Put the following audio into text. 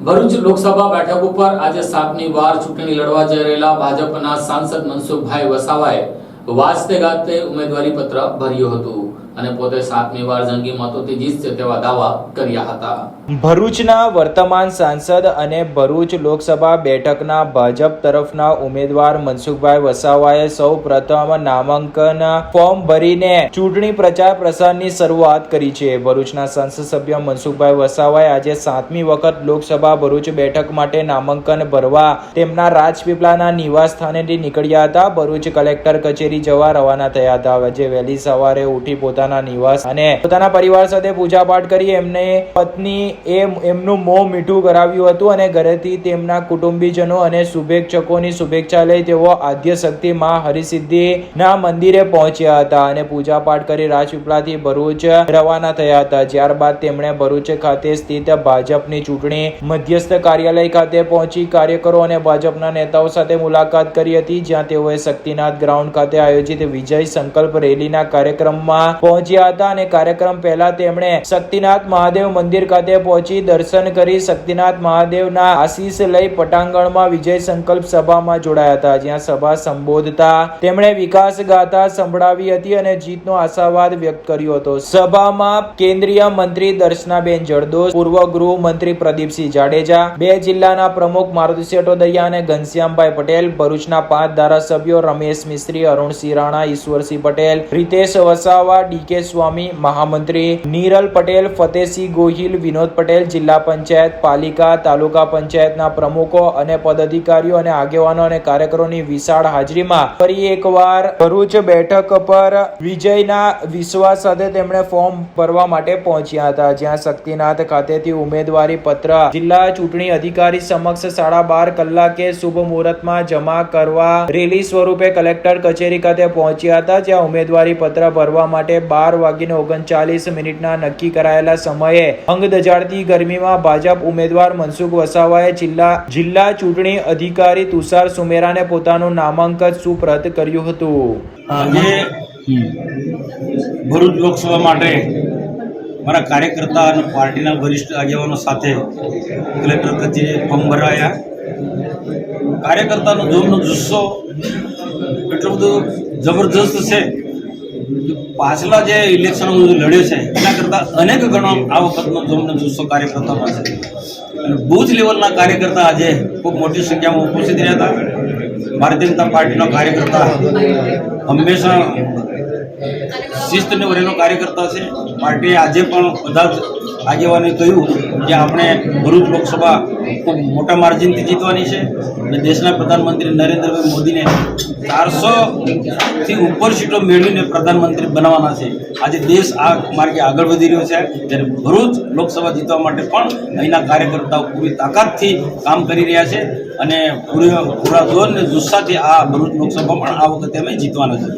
ભરૂચ લોકસભા બેઠક ઉપર આજે સાતમી વાર ચૂંટણી લડવા જઈ રહેલા ભાજપના સાંસદ મનસુખભાઈ વસાવાએ વાજતે ગાજતે ઉમેદવારી પત્ર ભર્યું હતું. અને પોતે સાતમી વાર જંગી મતોથી જીતશે તેવા દાવા કર્યા હતા. ભરૂચના વર્તમાન સાંસદ અને ભરૂચ લોકસભા બેઠકના ભાજપ તરફના ઉમેદવાર મનસુખભાઈ વસાવાએ સૌ પ્રથમ નામાંકન ફોર્મ ભરીને ચૂંટણી પ્રચાર પ્રસારની શરૂઆત કરી છે. ભરૂચના સંસદ સભ્ય મનસુખભાઈ વસાવાએ આજે સાતમી વખત લોકસભા ભરૂચ બેઠક માટે નામાંકન ભરવા તેમના રાજપીપળાના નિવાસ સ્થાનેથી નીકળ્યા હતા. ભરૂચ કલેક્ટર કચેરી જવા રવાના થયા હતા. આજે વહેલી સવારે ઉઠી પોતાના નિવાસ અને પોતાના પરિવાર સાથે પૂજા પાઠ કરી એમને પત્ની એ એમનું મોં મીઠું કરાવ્યું હતું અને ઘરેથી તેમના કુટુંબીજનો અને શુભેચ્છકોની શુભેચ્છા લઈ તેઓ આદ્ય શક્તિ માં હરિસિદ્ધિના મંદિરે પહોંચ્યા હતા અને પૂજા પાઠ કરી રાજપીપળાથી ભરૂચ રવાના થયા હતા. ત્યારબાદ તેમણે ભરૂચ ખાતે સ્થિત ભાજપની ચૂંટણી મધ્યસ્થ કાર્યાલય ખાતે પહોંચી કાર્યકરો અને ભાજપના નેતાઓ સાથે મુલાકાત કરી હતી, જ્યાં તેઓએ શક્તિનાથ ગ્રાઉન્ડ ખાતે આયોજિત વિજય સંકલ્પ રેલીના કાર્યક્રમમાં પહોંચ્યા હતા અને કાર્યક્રમ પહેલા તેમણે શક્તિનાથ મહાદેવ મંદિર ખાતે પહોંચી દર્શન કરી શક્તિનાથ મહાદેવના આશીષ લઈ પટાંગણમાં વિજય સંકલ્પ સભામાં જોડાયા હતા. જ્યાં સભા સંબોધતા તેમણે વિકાસ ગાથા સંભળાવી હતી અને જીતનો આશાવાદ વ્યક્ત કર્યો હતો. સભામાં કેન્દ્રીય મંત્રી દર્શનાબેન જરદોશ, પૂર્વ ગૃહ મંત્રી પ્રદીપસિંહ જાડેજા, બે જિલ્લાના પ્રમુખ મારુતિ સેટોદૈયા અને ઘનશ્યામભાઈ પટેલ, ભરૂચના પાંચ ધારાસભ્યો રમેશ મિસ્ત્રી, અરુણસિંહ રાણા, ઈશ્વરસિંહ પટેલ, રીતેશ વસાવા ડીકે સ્વામી, મહામંત્રી નીરલ પટેલ, ફતેહસિંહ ગોહિલ, વિનોદ પટેલ, જિલ્લા પંચાયત, પાલિકા, તાલુકા પંચાયતના પ્રમુખો અને પદાધિકારીઓ અને આગેવાનો અને કાર્યકરોની વિશાળ હાજરીમાં ફરી એકવાર ભરૂચ બેઠક પર વિજયના વિશ્વાસ સાથે તેમણે ફોર્મ ભરવા માટે પહોંચ્યા હતા. જ્યાં શક્તિનાથ ખાતેથી ઉમેદવારી પત્ર જિલ્લા ચૂંટણી અધિકારી સમક્ષ સાડા બાર કલાકે શુભ મુહૂર્તમાં જમા કરવા રેલી સ્વરૂપે કલેક્ટર કચેરી ખાતે પહોંચ્યા હતા. જ્યાં ઉમેદવારી પત્ર ભરવા માટે બાર વાગીને ઓગણચાલીસ મિનિટના નક્કી કરાયેલા સમયે અંગ દજાડતી ગરમીમાં ભાજપ ઉમેદવાર મનસુખ વસાવાએ જિલ્લા જિલ્લા ચૂંટણી અધિકારી તુષાર સુમેરાને પોતાનું નામાંકન સુપ્રત કર્યું હતું. આજે ભરૂચ લોકસભા માટે મારા કાર્યકર્તા અને પાર્ટીના વરિષ્ઠ આગેવાનો સાથે કલેક્ટર કચેરીએ ફોર્મ ભરાયા. કાર્યકર્તાનો જોમનો જુસ્સો એટલો બધો જબરજસ્ત છે પાછલા જે ઇલેક્શન લડ્યો છે, એના કરતાં અનેક ગણો આ વખતનો જોમનો જુસ્સો કાર્યકર્તામાં છે. અને બૂથ લેવલના કાર્યકર્તા આજે ખૂબ મોટી સંખ્યામાં ઉપસ્થિત રહ્યા હતા. ભારતીય જનતા પાર્ટીનો કાર્યકર્તા હંમેશા શિસ્તને વરેલો કાર્યકર્તા છે. પાર્ટીએ આજે પણ બધા જ આગેવાને કહ્યું કે આપણે ભરૂચ લોકસભા ખૂબ મોટા માર્જિનથી જીતવાની છે અને દેશના પ્રધાનમંત્રી નરેન્દ્રભાઈ મોદીને ચારસોથી ઉપર સીટો મેળવીને પ્રધાનમંત્રી બનાવવાના છે. આજે દેશ આ માર્ગે આગળ વધી રહ્યો છે. ત્યારે ભરૂચ લોકસભા જીતવા માટે પણ અહીંના કાર્યકર્તાઓ પૂરી તાકાતથી કામ કરી રહ્યા છે અને પૂરી પૂરા જોર અને જુસ્સાથી આ ભરૂચ લોકસભા પણ આ વખતે અમે જીતવાના છે.